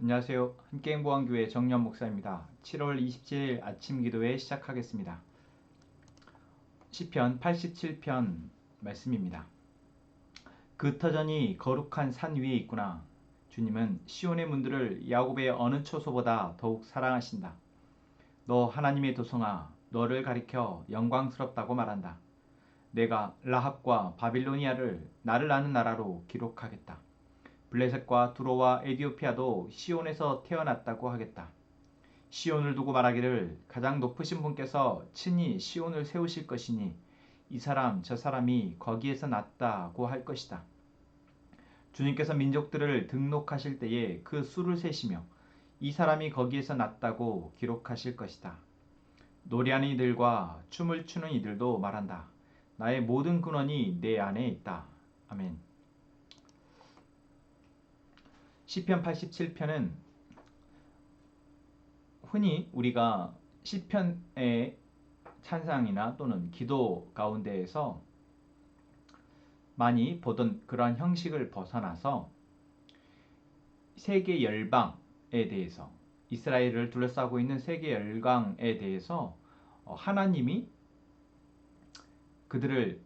안녕하세요. 함께행보한교회 정년 목사입니다. 7월 27일 아침 기도회 시작하겠습니다. 시편 87편 말씀입니다. 그 터전이 거룩한 산 위에 있구나. 주님은 시온의 문들을 야곱의 어느 초소보다 더욱 사랑하신다. 너 하나님의 도성아, 너를 가리켜 영광스럽다고 말한다. 내가 라합과 바빌로니아를 나를 아는 나라로 기록하겠다. 블레셋과 두로와 에디오피아도 시온에서 태어났다고 하겠다. 시온을 두고 말하기를 가장 높으신 분께서 친히 시온을 세우실 것이니 이 사람 저 사람이 거기에서 났다고 할 것이다. 주님께서 민족들을 등록하실 때에 그 수를 세시며 이 사람이 거기에서 났다고 기록하실 것이다. 노래하는 이들과 춤을 추는 이들도 말한다. 나의 모든 근원이 내 안에 있다. 아멘. 시편 87편은 흔히 우리가 시편의 찬상이나 또는 기도 가운데에서 많이 보던 그러한 형식을 벗어나서 세계 열방에 대해서 이스라엘을 둘러싸고 있는 세계 열강에 대해서 어, 하나님이 그들을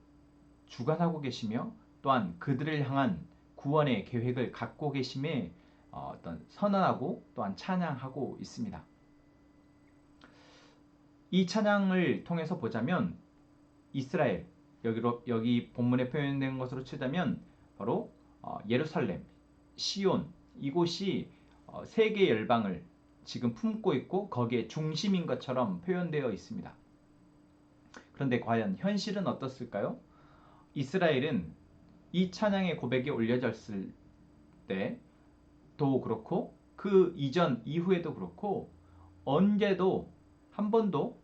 주관하고 계시며 또한 그들을 향한 구원의 계획을 갖고 계심에 어, 어떤 선언하고 또한 찬양하고 있습니다. 이 찬양을 통해서 보자면 이스라엘 여기로 여기 본문에 표현된 것으로 치자면 바로 어, 예루살렘, 시온 이곳이 어, 세계 열방을 지금 품고 있고 거기에 중심인 것처럼 표현되어 있습니다. 그런데 과연 현실은 어떻을까요? 이스라엘은 이 찬양의 고백이 올려졌을 때도 그렇고 그 이전 이후에도 그렇고 언제도 한 번도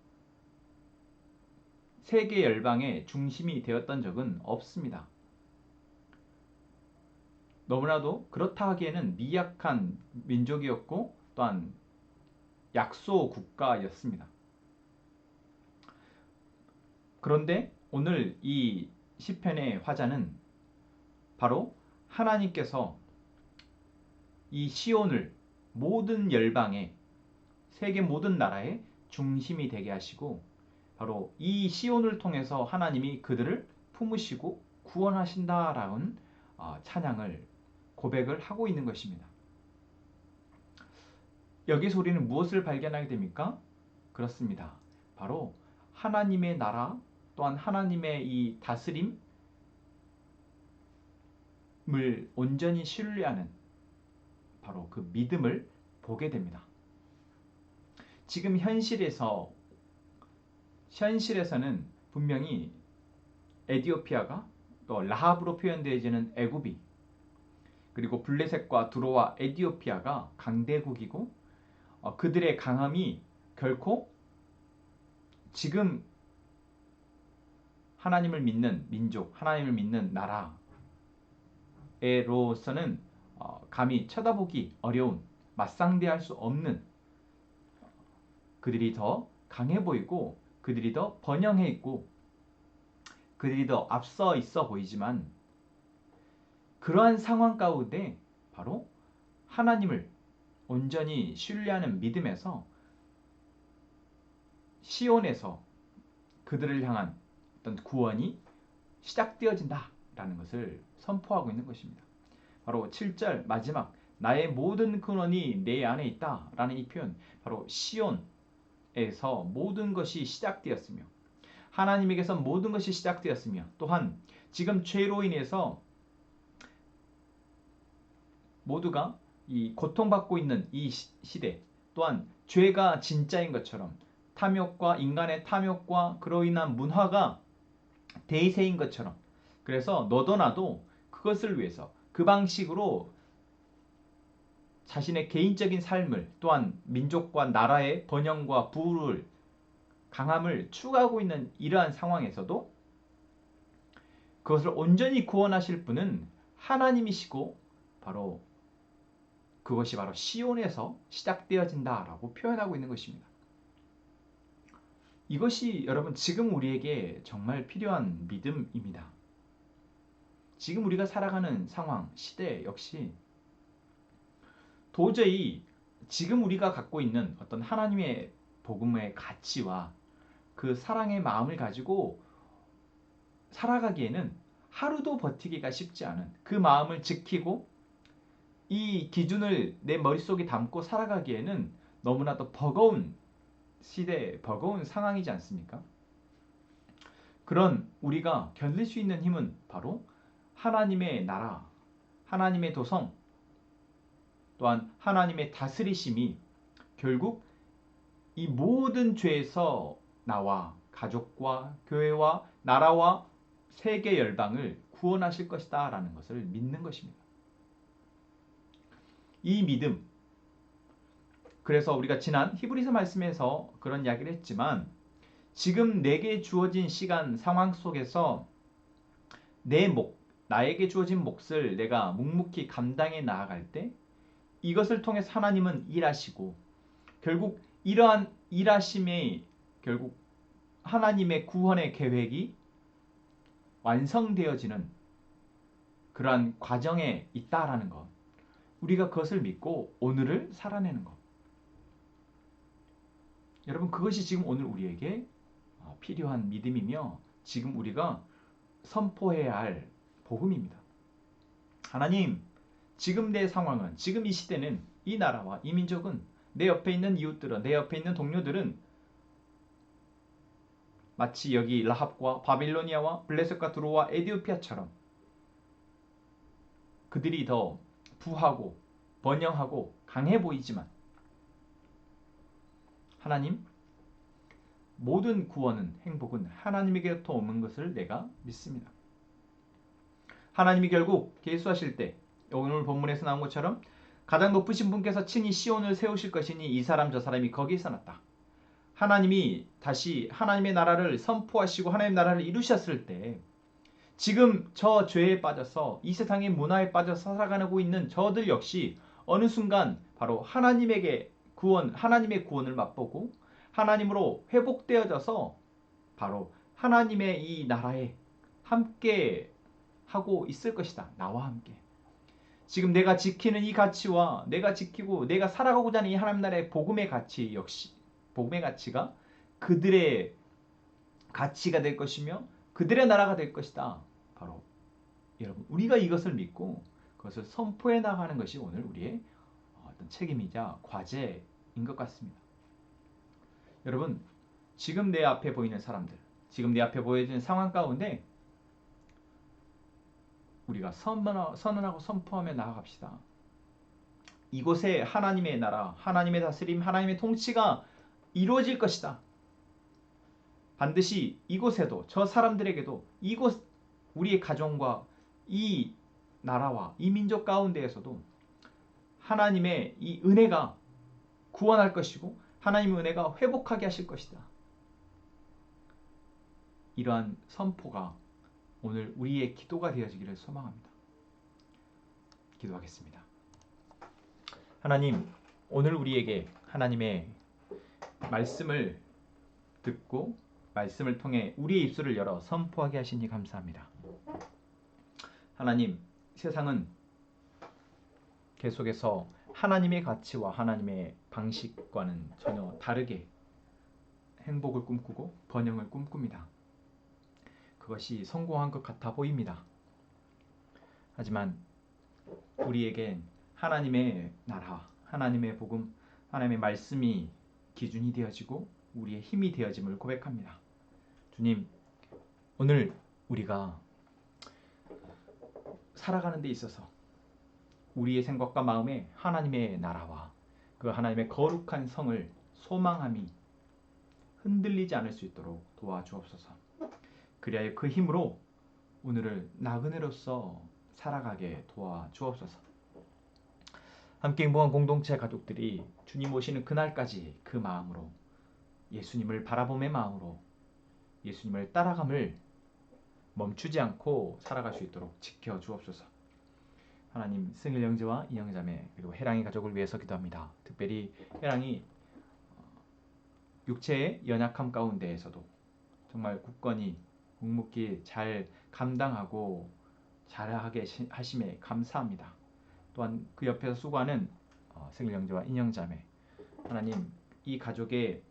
세계 열방의 중심이 되었던 적은 없습니다. 너무나도 그렇다 하기에는 미약한 민족이었고 또한 약소 국가였습니다. 그런데 오늘 이 시편의 화자는 바로 하나님께서 이 시온을 모든 열방의 세계 모든 나라의 중심이 되게 하시고 바로 이 시온을 통해서 하나님이 그들을 품으시고 구원하신다라는 어, 찬양을 고백을 하고 있는 것입니다. 여기서 우리는 무엇을 발견하게 됩니까? 그렇습니다. 바로 하나님의 나라 또한 하나님의 이 다스림 을 온전히 신뢰하는 바로 그 믿음을 보게 됩니다. 지금 현실에서 현실에서는 분명히 에디오피아가 또 라합으로 표현되어지는 애굽이 그리고 블레셋과 두로와 에디오피아가 강대국이고 어, 그들의 강함이 결코 지금 하나님을 믿는 민족, 하나님을 믿는 나라 에로서는 어, 감히 쳐다보기 어려운 맞상대할 수 없는 그들이 더 강해 보이고 그들이 더 번영해 있고 그들이 더 앞서 있어 보이지만 그러한 상황 가운데 바로 하나님을 온전히 신뢰하는 믿음에서 시온에서 그들을 향한 어떤 구원이 시작되어진다 라는 것을 선포하고 있는 것입니다. 바로 7절 마지막 나의 모든 근원이 내 안에 있다 라는 이 표현 바로 시온에서 모든 것이 시작되었으며 하나님에게서 모든 것이 시작되었으며 또한 지금 죄로 인해서 모두가 이 고통받고 있는 이 시대 또한 죄가 진짜인 것처럼 탐욕과 인간의 탐욕과 그로 인한 문화가 대세인 것처럼 그래서 너도 나도 그것을 위해서 그 방식으로 자신의 개인적인 삶을 또한 민족과 나라의 번영과 부를 강함을 추구하고 있는 이러한 상황에서도 그것을 온전히 구원하실 분은 하나님이시고 바로 그것이 바로 시온에서 시작되어진다라고 표현하고 있는 것입니다. 이것이 여러분 지금 우리에게 정말 필요한 믿음입니다. 지금 우리가 살아가는 상황, 시대 역시 도저히 지금 우리가 갖고 있는 어떤 하나님의 복음의 가치와 그 사랑의 마음을 가지고 살아가기에는 하루도 버티기가 쉽지 않은 그 마음을 지키고 이 기준을 내 머릿속에 담고 살아가기에는 너무나도 버거운 시대, 버거운 상황이지 않습니까? 그런 우리가 견딜 수 있는 힘은 바로 하나님의 나라, 하나님의 도성, 또한 하나님의 다스리심이 결국 이 모든 죄에서 나와 가족과 교회와 나라와 세계 열방을 구원하실 것이다 라는 것을 믿는 것입니다. 이 믿음 그래서 우리가 지난 히브리서 말씀에서 그런 이야기를 했지만 지금 내게 주어진 시간 상황 속에서 내 목, 나에게 주어진 몫을 내가 묵묵히 감당해 나아갈 때 이것을 통해서 하나님은 일하시고 결국 이러한 일하심의 결국 하나님의 구원의 계획이 완성되어지는 그러한 과정에 있다라는 것. 우리가 그것을 믿고 오늘을 살아내는 것. 여러분 그것이 지금 오늘 우리에게 어, 필요한 믿음이며 지금 우리가 선포해야 할 복음입니다. 하나님, 지금 내 상황은 지금 이 시대는 이 나라와 이 민족은 내 옆에 있는 이웃들은 내 옆에 있는 동료들은 마치 여기 라합과 바빌로니아와 블레셋과 두로와 에디오피아처럼 그들이 더 부하고 번영하고 강해 보이지만 하나님 모든 구원은 행복은 하나님에게로부터 오는 것을 내가 믿습니다. 하나님이 결국 계수하실 때 오늘 본문에서 나온 것처럼 가장 높으신 분께서 친히 시온을 세우실 것이니 이 사람 저 사람이 거기에 서 났다. 하나님이 다시 하나님의 나라를 선포하시고 하나님의 나라를 이루셨을 때 지금 저 죄에 빠져서 이 세상의 문화에 빠져서 살아가고 있는 저들 역시 어느 순간 바로 하나님에게 구원, 하나님의 구원을 맛보고 하나님으로 회복되어져서 바로 하나님의 이 나라에 함께 하고 있을 것이다. 나와 함께. 지금 내가 지키는 이 가치와 내가 지키고 내가 살아가고자 하는 이 하나님 나라의 복음의 가치 역시 복음의 가치가 그들의 가치가 될 것이며 그들의 나라가 될 것이다. 바로 여러분 우리가 이것을 믿고 그것을 선포해 나가는 것이 오늘 우리의 어떤 책임이자 과제인 것 같습니다. 여러분 지금 내 앞에 보이는 사람들, 지금 내 앞에 보여지는 상황 가운데 우리가 선언하고 선포하며 나아갑시다. 이곳에 하나님의 나라, 하나님의 다스림, 하나님의 통치가 이루어질 것이다. 반드시 이곳에도 저 사람들에게도 이곳 우리의 가정과 이 나라와 이 민족 가운데에서도 하나님의 이 은혜가 구원할 것이고 하나님의 은혜가 회복하게 하실 것이다. 이러한 선포가 오늘 우리의 기도가 되어지기를 소망합니다. 기도하겠습니다. 하나님, 오늘 우리에게 하나님의 말씀을 듣고 말씀을 통해 우리의 입술을 열어 선포하게 하시니 감사합니다. 하나님, 세상은 계속해서 하나님의 가치와 하나님의 방식과는 전혀 다르게 행복을 꿈꾸고 번영을 꿈꿉니다. 그것이 성공한 것 같아 보입니다. 하지만 우리에겐 하나님의 나라, 하나님의 복음, 하나님의 말씀이 기준이 되어지고 우리의 힘이 되어짐을 고백합니다. 주님, 오늘 우리가 살아가는 데 있어서 우리의 생각과 마음에 하나님의 나라와 그 하나님의 거룩한 성을 소망함이 흔들리지 않을 수 있도록 도와주옵소서. 그리하여 그 힘으로 오늘을 나그네로서 살아가게 도와주옵소서. 함께 행복한 공동체 가족들이 주님 오시는 그날까지 그 마음으로 예수님을 바라봄의 마음으로 예수님을 따라감을 멈추지 않고 살아갈 수 있도록 지켜 주옵소서. 하나님 승일 형제와 이형자매 그리고 해랑이 가족을 위해서 기도합니다. 특별히 해랑이 어, 육체의 연약함 가운데에서도 정말 굳건히 묵묵히 잘 감당하고 잘하게 하심에 감사합니다. 또한 그 옆에서 수고하는 어, 생일 형제와 인형 자매 하나님 이 가족의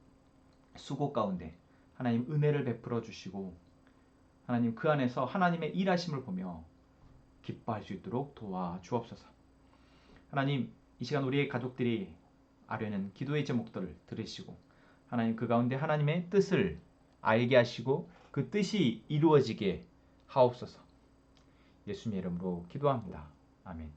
수고 가운데 하나님 은혜를 베풀어 주시고 하나님 그 안에서 하나님의 일하심을 보며 기뻐할 수 있도록 도와 주옵소서. 하나님 이 시간 우리의 가족들이 아뢰는 기도의 제목들을 들으시고 하나님 그 가운데 하나님의 뜻을 알게 하시고 그 뜻이 이루어지게 하옵소서. 예수님 이름으로 기도합니다. 아멘.